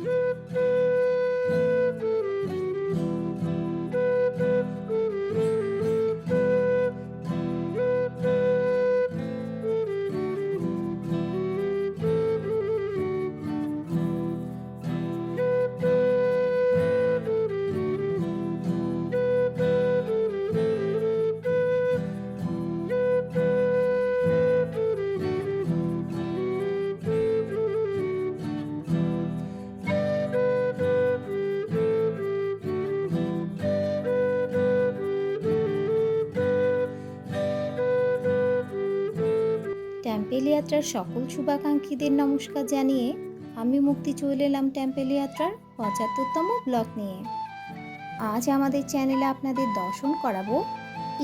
Música temple যাত্রার সকল শুভাকাঙ্ক্ষীদের নমস্কার জানিয়ে আমি মুক্তি চলে এলাম টেম্পেল যাত্রার পঁচাত্তরতম ব্লক নিয়ে। আজ আমাদের চ্যানেলে আপনাদের দর্শন করাবো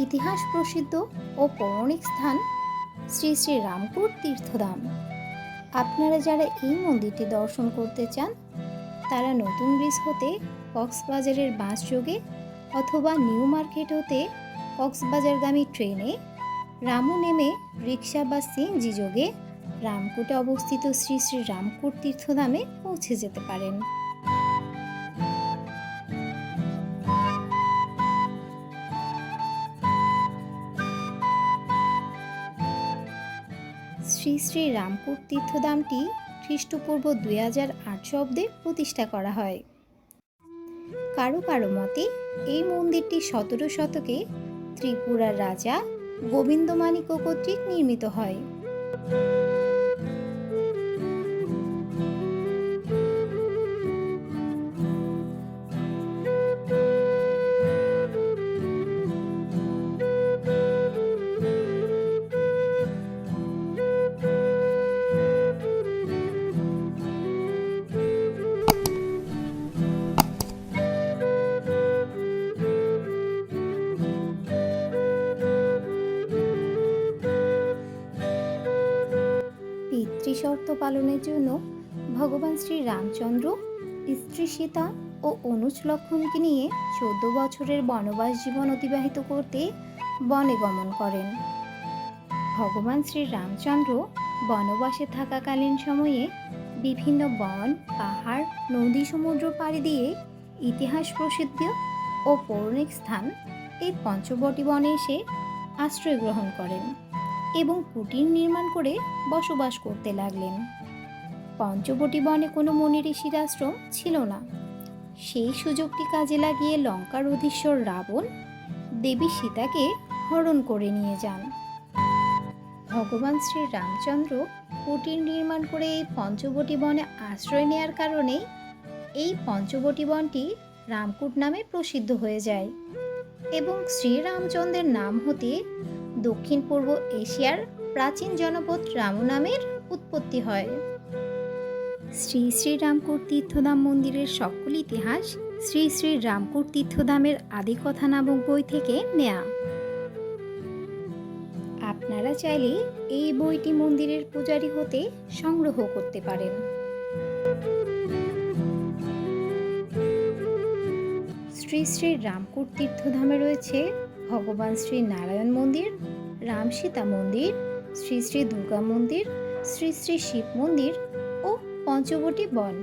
ইতিহাস প্রসিদ্ধ ও পৌরাণিক স্থান শ্রী শ্রী রামপুর তীর্থধাম। আপনারা যারা এই মন্দিরটি দর্শন করতে চান, তারা নতুন ব্রিজ হতে কক্সবাজারের বাস যোগে অথবা নিউ মার্কেট হতে কক্সবাজারগামী ট্রেনে রামু নেমে রিক্সা বা সিএনজি যোগে রামকুটে অবস্থিত শ্রী শ্রী রামকুট তীর্থধামে পৌঁছে যেতে পারেন। শ্রী শ্রী রামকুট তীর্থধামটি খ্রিস্টপূর্ব দুই হাজার আটশো অব্দে প্রতিষ্ঠা করা হয়। কারও কারও মতে, এই মন্দিরটি সতেরো শতকে ত্রিপুরার রাজা গোবিন্দমাণিক্য কর্তৃক নির্মিত হয়। পিতৃশর্ত পালনের জন্য ভগবান শ্রী রামচন্দ্র, স্ত্রী সীতা ও অনুজ লক্ষণকে নিয়ে চোদ্দ বছরের বনবাস জীবন অতিবাহিত করতে বনে গমন করেন। ভগবান শ্রী রামচন্দ্র বনবাসে থাকাকালীন সময়ে বিভিন্ন বন, পাহাড়, নদী, সমুদ্র পাড়ি দিয়ে ইতিহাস প্রসিদ্ধ ও পৌরাণিক স্থান এই পঞ্চবটি বনে এসে আশ্রয় গ্রহণ করেন। এবং কুটির নির্মাণ করে বসবাস করতে লাগলেন। পঞ্চবটি বনে কোনো মনি ঋষির আশ্রম ছিল না। সেই সুযোগটি কাজে লাগিয়ে লঙ্কার অধীশ্বর রাবণ দেবী সীতাকে হরণ করে নিয়ে যান। ভগবান শ্রী রামচন্দ্র কুটির নির্মাণ করে এই পঞ্চবটি বনে আশ্রয় নেয়ার কারণে এই পঞ্চবটি বনটি রামকুট নামে প্রসিদ্ধ হয়ে যায় এবং শ্রীরামচন্দ্রের নাম হতে দক্ষিণ পূর্ব এশিয়ার প্রাচীন জনপদ রামু নামের উৎপত্তি হয়। শ্রী শ্রী রামকুট তীর্থধাম মন্দিরের সকল ইতিহাস শ্রী শ্রী রামকুট তীর্থধামের আদিকথা নামক বই থেকে নেয়া। আপনারা চাইলে এই বইটি মন্দিরের পূজারী হতে সংগ্রহ করতে পারেন। শ্রী শ্রী রামকুট তীর্থধামে রয়েছে ভগবান শ্রী নারায়ণ মন্দির, রাম সীতা মন্দির, শ্রী শ্রী দুর্গা মন্দির, শ্রী শ্রী শিব মন্দির ও পঞ্চবটি বন।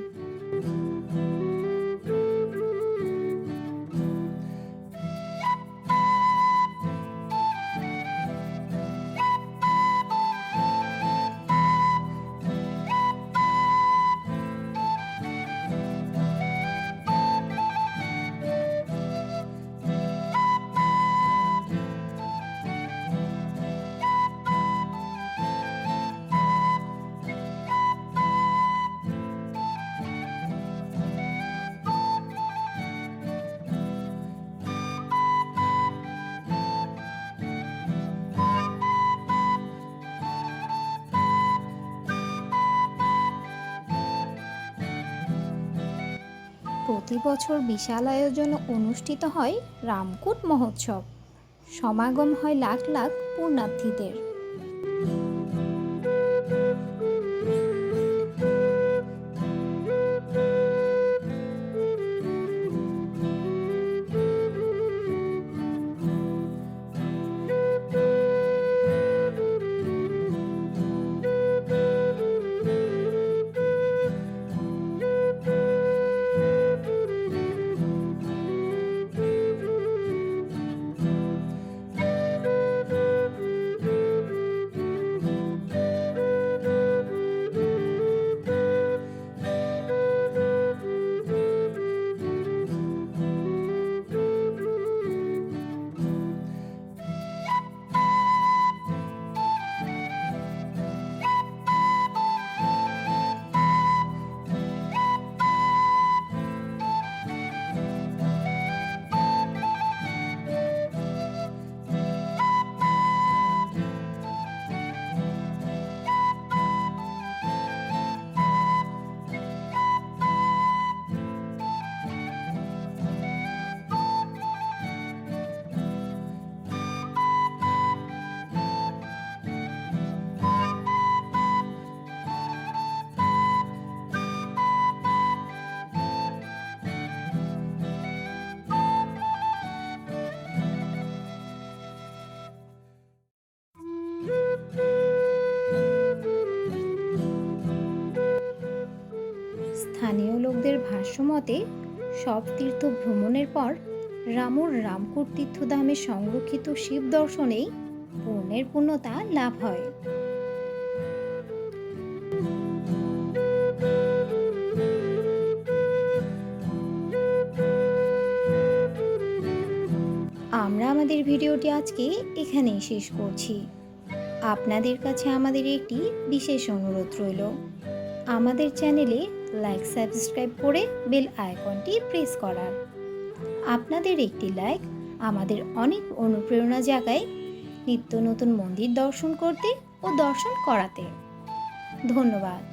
প্রতি বছর বিশাল আয়োজনে অনুষ্ঠিত হয় রামকুট মহোৎসব। সমাগম হয় লাখ লাখ পুণ্যার্থীদের। স্থানীয় লোকদের ভাষ্যমতে সব তীর্থ ভ্রমণের পর রামুর রামকুট তীর্থধামে সংরক্ষিত শিব দর্শনেই পূর্ণের পূর্ণতা লাভ হয়। আমরা আমাদের ভিডিওটি আজকে এখানেই শেষ করছি। আপনাদের কাছে আমাদের একটি বিশেষ অনুরোধ রইল। আমাদের চ্যানেলে লাইক সাবস্ক্রাইব করে বেল আইকনটি প্রেস করার। আপনাদের একটি লাইক আমাদের অনেক অনুপ্রেরণা জাগায় নিত্য নতুন মন্দির দর্শন করতে ও দর্শন করাতে। ধন্যবাদ।